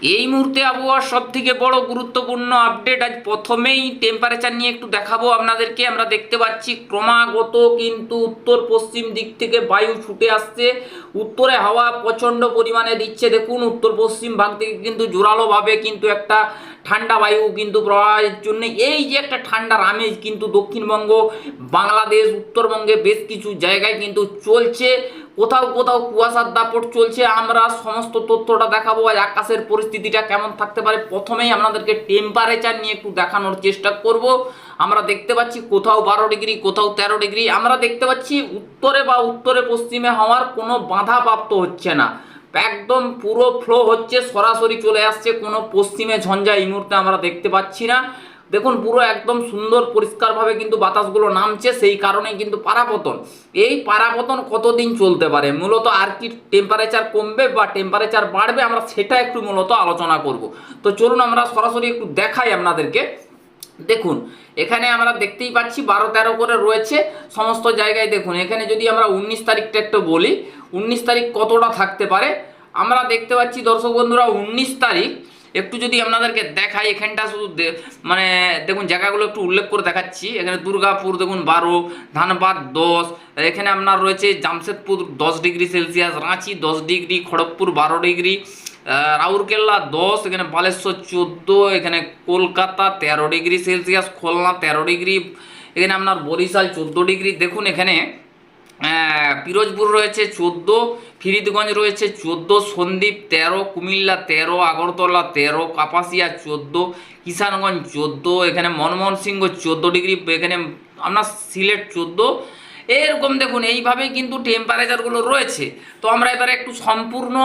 এই মুহূর্তে আবহাওয়ার সব থেকে বড় গুরুত্বপূর্ণ আপডেট আজ প্রথমেই টেম্পারেচার নিয়ে একটু দেখাবো আপনাদেরকে। আমরা দেখতে পাচ্ছি ক্রমাগত কিন্তু উত্তর পশ্চিম দিক থেকে বায়ু ছুটে আসছে। উত্তরে হাওয়া প্রচণ্ড পরিমাণে দিচ্ছে। দেখুন, উত্তর পশ্চিম ভাগ থেকে কিন্তু জোরালোভাবে কিন্তু একটা ঠান্ডা বায়ু কিন্তু প্রবাহের জন্য এই যে একটা ঠান্ডার আমেজ কিন্তু দক্ষিণবঙ্গ, বাংলাদেশ, উত্তরবঙ্গে বেশ কিছু জায়গায় কিন্তু চলছে। কোথাও কোথাও কুয়াশার দাপট চলছে। আমরা সমস্ত তথ্যটা দেখাবো আজ আকাশের পরিস্থিতিটা কেমন থাকতে পারে। প্রথমেই আপনাদেরকে টেম্পারেচার নিয়ে একটু দেখানোর চেষ্টা করব। আমরা দেখতে পাচ্ছি কোথাও বারো ডিগ্রি, কোথাও তেরো ডিগ্রি। আমরা দেখতে পাচ্ছি উত্তরে বা উত্তরে পশ্চিমে হওয়ার কোনো বাধা প্রাপ্ত হচ্ছে না। একদম পুরো ফ্লো হচ্ছে, সরাসরি চলে আসছে কোনো পশ্চিমে ঝঞ্ঝা এই মুহূর্তে আমরা দেখতে পাচ্ছি না। দেখুন, পুরো একদম সুন্দর, পরিষ্কারভাবে কিন্তু বাতাসগুলো নামছে, সেই কারণে কিন্তু পারাপতন। এই পারাপতন কতদিন চলতে পারে? মূলত আর কি টেম্পারেচার কমবে বা টেম্পারেচার বাড়বে আমরা সেটা একটু মূলত আলোচনা করব। তো চলুন আমরা সরাসরি একটু দেখাই আপনাদেরকে। দেখুন, এখানে আমরা দেখতেই পাচ্ছি বারো তেরো করে রয়েছে সমস্ত জায়গায়। দেখুন, এখানে যদি আমরা উনিশ তারিখটা একটু বলি, উনিশ তারিখ কতটা থাকতে পারে? আমরা দেখতে পাচ্ছি দর্শক বন্ধুরা, উনিশ তারিখ। একটু যদি আপনাদেরকে দেখাই, এখানটা শুধু মানে দেখুন, জায়গাগুলো একটু উল্লেখ করে দেখাচ্ছি। এখানে দুর্গাপুর, দেখুন, বারো, ধানবাদ দশ। এখানে আপনার রয়েছে জামশেদপুর দশ ডিগ্রি সেলসিয়াস, রাঁচি দশ ডিগ্রি, খড়গপুর বারো ডিগ্রি। রাউরকেল্লা দশ, এখানে বালেশ্বর চোদ্দ, এখানে কলকাতা তেরো ডিগ্রি সেলসিয়াস, খুলনা তেরো ডিগ্রি, এখানে আপনার বরিশাল চোদ্দ ডিগ্রি। দেখুন এখানে পিরোজপুর রয়েছে চোদ্দ, ফিরিদগঞ্জ রয়েছে চোদ্দ, সন্দ্বীপ তেরো, কুমিল্লা তেরো, আগরতলা তেরো, কাপাসিয়া চোদ্দ, কিষানগঞ্জ চোদ্দ, এখানে মনমোহন সিংহ চোদ্দ ডিগ্রি, এখানে আপনার সিলেট চোদ্দ এরকম দেখুন, এইভাবেই কিন্তু টেম্পারেচারগুলো রয়েছে। তো আমরা এবারে একটু সম্পূর্ণ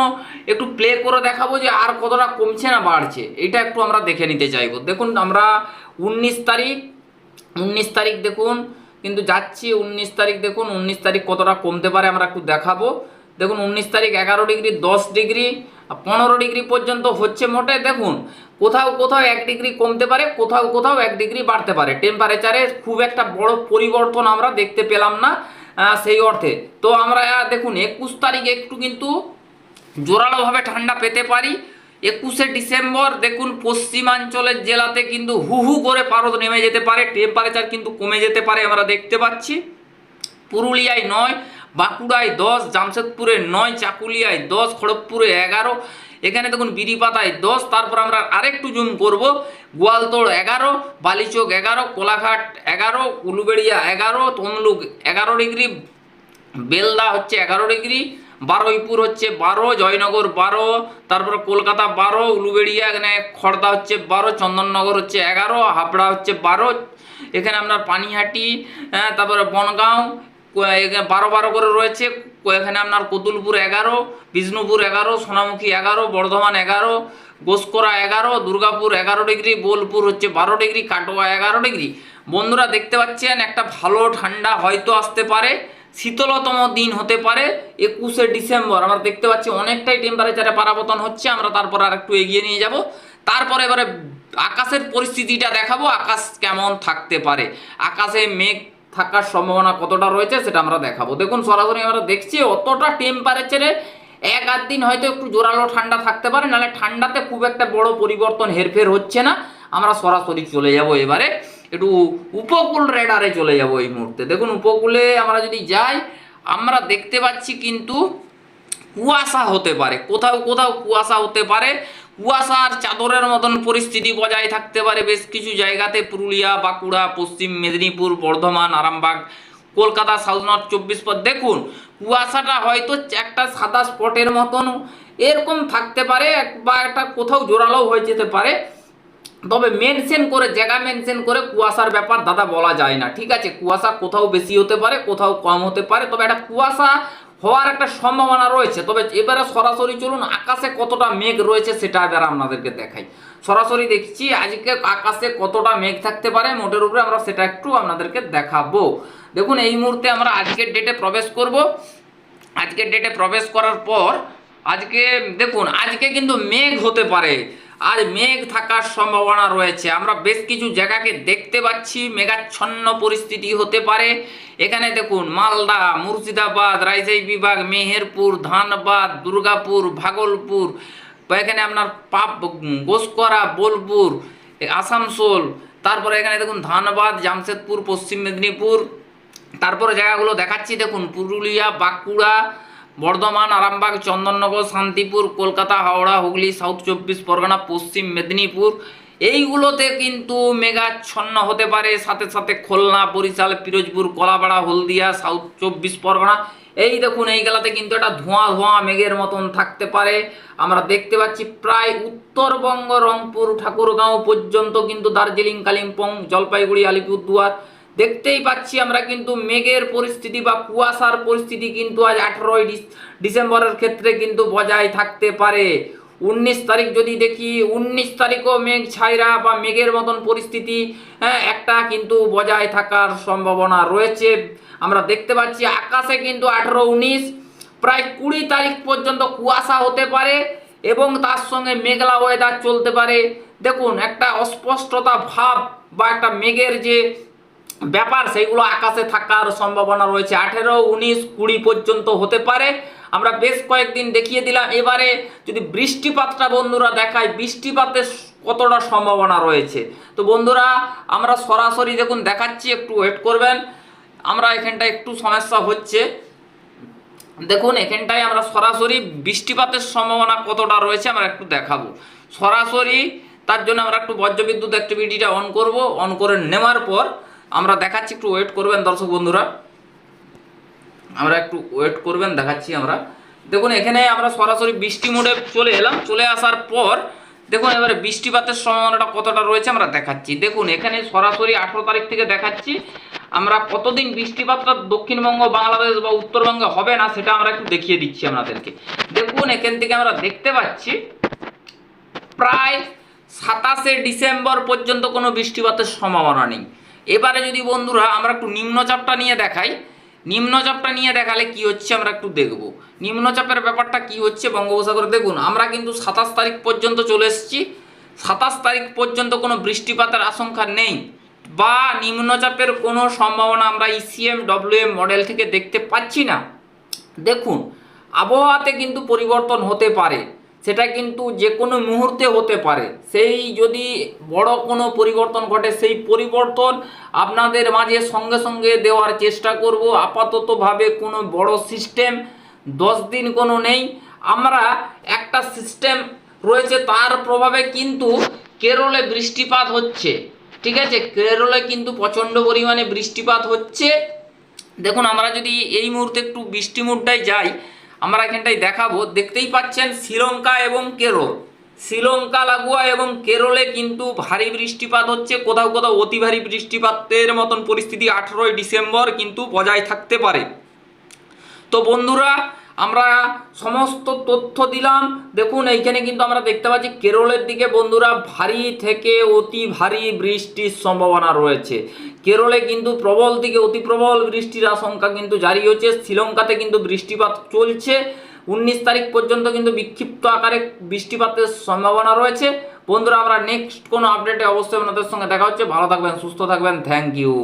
একটু প্লে করে দেখাবো যে আর কতটা কমছে না বাড়ছে। এটা একটু আমরা দেখে নিতে চাইব। দেখুন, আমরা উনিশ তারিখ উনিশ তারিখ দেখুন, কিন্তু যাচ্ছি উনিশ তারিখ দেখুন, উনিশ তারিখ কতটা কমতে পারে আমরা একটু দেখাবো। দেখুন, উনিশ তারিখ এগারো ডিগ্রি, দশ ডিগ্রি পনেরো ডিগ্রি পর্যন্ত হচ্ছে মোটে। দেখুন, কোথাও কোথাও এক ডিগ্রি কমতে পারে, কোথাও কোথাও এক ডিগ্রি বাড়তে পারে। টেম্পারেচারে খুব একটা বড় পরিবর্তন আমরা দেখতে পেলাম না সেই অর্থে। তো আমরা, দেখুন, একুশ তারিখ একটু কিন্তু জোরালোভাবে ঠান্ডা পেতে পারি। একুশে ডিসেম্বর, দেখুন, পশ্চিমাঞ্চলের জেলাতে কিন্তু হু হু করে পারদ নেমে যেতে পারে। টেম্পারেচার কিন্তু কমে যেতে পারে, আমরা দেখতে পাচ্ছি। পুরুলিয়ায় নয় বাঁকুড়ায় দশ জামশেদপুরে নয় চাকুলিয়ায় দশ খড়গপুরে এগারো এখানে দেখুন বিরিপাতায় দশ তারপর আমরা আরেকটু জুম করব গোয়ালতোড় এগারো বালিচোক এগারো কোলাঘাট এগারো উলুবেড়িয়া এগারো তমলুক এগারো ডিগ্রি বেলদা হচ্ছে এগারো ডিগ্রি বারুইপুর হচ্ছে বারো জয়নগর বারো তারপর কলকাতা বারো উলুবেড়িয়া এখানে খড়দা হচ্ছে বারো চন্দননগর হচ্ছে এগারো হাবড়া হচ্ছে বারো এখানে আপনার পানিহাটি হ্যাঁ, তারপরে বনগাঁও বারো বারো করে রয়েছে এখানে আপনার কতুলপুর এগারো, বিষ্ণুপুর এগারো, সোনামুখী এগারো, বর্ধমান এগারো, গোসকরা এগারো, দুর্গাপুর এগারো ডিগ্রি, বোলপুর হচ্ছে বারো ডিগ্রি, কাটোয়া এগারো ডিগ্রি। বন্ধুরা, দেখতে পাচ্ছেন একটা ভালো ঠান্ডা হয়তো আসতে পারে, শীতলতম দিন হতে পারে, একুশে ডিসেম্বর। আমরা দেখতে পাচ্ছি অনেকটাই টেম্পারেচারে পারাবতন হচ্ছে, আমরা তারপর আর একটু এগিয়ে নিয়ে যাব। তারপরে এবারে আকাশের পরিস্থিতিটা দেখাবো, আকাশ কেমন থাকতে পারে। আকাশে মেঘ থাকার সম্ভাবনা কতটা রয়েছে সেটা আমরা দেখাবো। দেখুন, সরাসরি আমরা দেখছি অতটা টেম্পারেচারে এক আধ দিন হয়তো একটু জোরালো ঠান্ডা থাকতে পারে, নাহলে ঠান্ডাতে খুব একটা বড় পরিবর্তন, হেরফের হচ্ছে না। আমরা সরাসরি চলে যাব এবারে। একটু উপকূল রেডারে চলে যাব এই মুহূর্তে। দেখুন, উপকূলে আমরা যদি যাই, আমরা দেখতে পাচ্ছি কিন্তু কুয়াশা হতে পারে। কোথাও কোথাও কুয়াশা হতে পারে। কুয়াশার চাদরের মতন পরিস্থিতি বজায় থাকতে পারে বেশ কিছু জায়গাতে। পুরুলিয়া, বাঁকুড়া, পশ্চিম মেদিনীপুর, বর্ধমান, আরামবাগ, কলকাতা সাউথ নর্থ চব্বিশ পর দেখুন, কুয়াশাটা হয়তো একটা সাদা স্পটের মতন এরকম থাকতে পারে বা একটা কোথাও জোরালো হয়ে যেতে পারে। তবে মেনশন করে, জায়গা মেনশন করে কুয়াশার ব্যাপার দাদা বলা যায় না। ঠিক আছে, কুয়াশা কোথাও বেশি হতে পারে, কোথাও কম হতে পারে। তবে একটা কুয়াশা হওয়ার একটা সম্ভাবনা রয়েছে। তবে এবারে সরাসরি চলুন, আকাশে কতটা মেঘ রয়েছে সেটা এবার আপনাদেরকে দেখাই। সরাসরি দেখছি, আজকে আকাশে কতটা মেঘ থাকতে পারে, মোটের উপরে আমরা সেটা একটু আপনাদেরকে দেখাবো। দেখুন, এই মুহূর্তে আমরা আজকের ডেটে প্রবেশ করব। আজকের ডেটে প্রবেশ করার পর, আজকে দেখুন, আজকে কিন্তু মেঘ হতে পারে। আর মেঘ থাকার সম্ভাবনা রয়েছে। আমরা বেশ কিছু জায়গাকে দেখতে পাচ্ছি। মেঘাচ্ছন্ন পরিস্থিতি হতে পারে। এখানে দেখুন, মালদা, মুর্শিদাবাদ রাজশাহী বিভাগ, মেহেরপুর, ধানবাদ, দুর্গাপুর, ভাগলপুর এখানে আপনার পাপ গোসকরা, বোলপুর আসানসোল, তারপরে এখানে দেখুন, ধানবাদ, জামশেদপুর, পশ্চিম মেদিনীপুর, তারপরে জায়গাগুলো দেখাচ্ছি। দেখুন, পুরুলিয়া, বাঁকুড়া বর্ধমান, আরামবাগ, চন্দননগর, শান্তিপুর, কলকাতা, হাওড়া, হুগলি, সাউথ চব্বিশ পরগনা, পশ্চিম মেদিনীপুর। এইগুলোতে কিন্তু মেঘাচ্ছন্ন হতে পারে। সাথে সাথে খুলনা, বরিশাল, পিরোজপুর, কলাপাড়া, হলদিয়া, সাউথ চব্বিশ পরগনা। এই দেখুন, এই গেলাতে কিন্তু একটা ধোঁয়া ধোঁয়া মেঘের মতন থাকতে পারে। আমরা দেখতে পাচ্ছি প্রায় উত্তরবঙ্গ, রংপুর, ঠাকুরগাঁও পর্যন্ত কিন্তু দার্জিলিং, কালিম্পং, জলপাইগুড়ি, আলিপুরদুয়ার দেখতেই পাচ্ছি আমরা কিন্তু মেঘের পরিস্থিতি বা কুয়াশার পরিস্থিতি কিন্তু আজ আঠেরোই ডিসেম্বরের ক্ষেত্রে কিন্তু বজায় থাকতে পারে। উনিশ তারিখ যদি দেখি, উনিশ তারিখও মেঘ ছাইরা বা মেঘের মতন পরিস্থিতি হ্যাঁ একটা কিন্তু বজায় থাকার সম্ভাবনা রয়েছে। আমরা দেখতে পাচ্ছি আকাশে কিন্তু আঠেরো, উনিশ, প্রায় কুড়ি তারিখ পর্যন্ত কুয়াশা হতে পারে এবং তার সঙ্গে মেঘলা ওয়েদার চলতে পারে। দেখুন, একটা অস্পষ্টতা ভাব বা একটা মেঘের যে ব্যাপার, সেইগুলো আকাশে থাকার সম্ভাবনা রয়েছে। আঠেরো, উনিশ, কুড়ি পর্যন্ত হতে পারে। আমরা বেশ কয়েকদিন দেখিয়ে দিলাম। এবারে যদি বৃষ্টিপাতটা বন্ধুরা দেখায়, বৃষ্টিপাতের কতটা সম্ভাবনা রয়েছে? তো বন্ধুরা, আমরা সরাসরি দেখুন, দেখাচ্ছি, একটু ওয়েট করবেন। আমরা এখানটা একটু সমস্যা হচ্ছে। দেখুন, এখানটায় আমরা সরাসরি বৃষ্টিপাতের সম্ভাবনা কতটা রয়েছে, আমরা একটু দেখাবো। সরাসরি তার জন্য আমরা একটু বজ্রবিদ্যুৎ অ্যাক্টিভিটিটা অন করব। অন করে নেওয়ার পর আমরা দেখাচ্ছি, একটু ওয়েট করবেন দর্শক বন্ধুরা। আমরা একটু ওয়েট করবেন, দেখাচ্ছি আমরা। দেখুন, এখানে আমরা সরাসরি বৃষ্টি মোডে চলে এলাম। চলে আসার পর, দেখুন, এবারে বৃষ্টিপাতের সম্ভাবনাটা কতটা রয়েছে আমরা দেখাচ্ছি। দেখুন, এখানে সরাসরি আঠেরো তারিখ থেকে দেখাচ্ছি, আমরা কতদিন বৃষ্টিপাতটা দক্ষিণবঙ্গ, বাংলাদেশ বা উত্তরবঙ্গে হবে না, সেটা আমরা একটু দেখিয়ে দিচ্ছি আপনাদেরকে। দেখুন, এখান থেকে আমরা দেখতে পাচ্ছি, প্রায় সাতাশে ডিসেম্বর পর্যন্ত কোনো বৃষ্টিপাতের সম্ভাবনা নেই। এবারে যদি বন্ধুরা আমরা একটু নিম্নচাপটা নিয়ে দেখাই, নিম্নচাপটা নিয়ে দেখালে কি হচ্ছে আমরা একটু দেখব। নিম্নচাপের ব্যাপারটা কি হচ্ছে বঙ্গোপসাগরে দেখুন, আমরা কিন্তু সাতাশ তারিখ পর্যন্ত চলে এসেছি। সাতাশ তারিখ পর্যন্ত কোনো বৃষ্টিপাতের আশঙ্কা নেই বা নিম্নচাপের কোনো সম্ভাবনা আমরা ইসিএম ডব্লিউএম মডেল থেকে দেখতে পাচ্ছি না। দেখুন, আবহাওয়াতে কিন্তু পরিবর্তন হতে পারে। সেটা কিন্তু যে কোনো মুহূর্তে হতে পারে। সেই যদি বড় কোনো পরিবর্তন ঘটে, সেই পরিবর্তন আপনাদের মাঝে সঙ্গে সঙ্গে দেওয়ার চেষ্টা করব। আপাততভাবে কোনো বড় সিস্টেম দশ দিন কোনো নেই। আমরা একটা সিস্টেম রয়েছে, তার প্রভাবে কিন্তু কেরলে বৃষ্টিপাত হচ্ছে। ঠিক আছে? কেরলে কিন্তু প্রচণ্ড পরিমাণে বৃষ্টিপাত হচ্ছে। দেখুন, আমরা যদি এই মুহূর্তে একটু বৃষ্টি মুডটায় যাই আমরা এখানটায় দেখাবো। দেখতেই পাচ্ছেন শ্রীলঙ্কা এবং কেরল। শ্রীলঙ্কা, লাগোয়া এবং কেরলে কিন্তু ভারী বৃষ্টিপাত হচ্ছে। কোথাও কোথাও অতি ভারী বৃষ্টিপাতের মতন পরিস্থিতি আঠেরোই ডিসেম্বর কিন্তু বজায় থাকতে পারে। তো বন্ধুরা আমরা সমস্ত তথ্য দিলাম। দেখুন, এইখানে কিন্তু আমরা দেখতে পাচ্ছি কেরলের দিকে বন্ধুরা ভারী থেকে অতি ভারী বৃষ্টির সম্ভাবনা রয়েছে। কেরলে কিন্তু প্রবল থেকে অতি প্রবল বৃষ্টির আশঙ্কা কিন্তু জারি হচ্ছে। শ্রীলঙ্কাতে কিন্তু বৃষ্টিপাত চলছে। উনিশ তারিখ পর্যন্ত কিন্তু বিক্ষিপ্ত আকারে বৃষ্টিপাতের সম্ভাবনা রয়েছে। বন্ধুরা, আমরা নেক্সট কোনো আপডেটে অবশ্যই আপনাদের সঙ্গে দেখা হচ্ছে। ভালো থাকবেন, সুস্থ থাকবেন। Thank you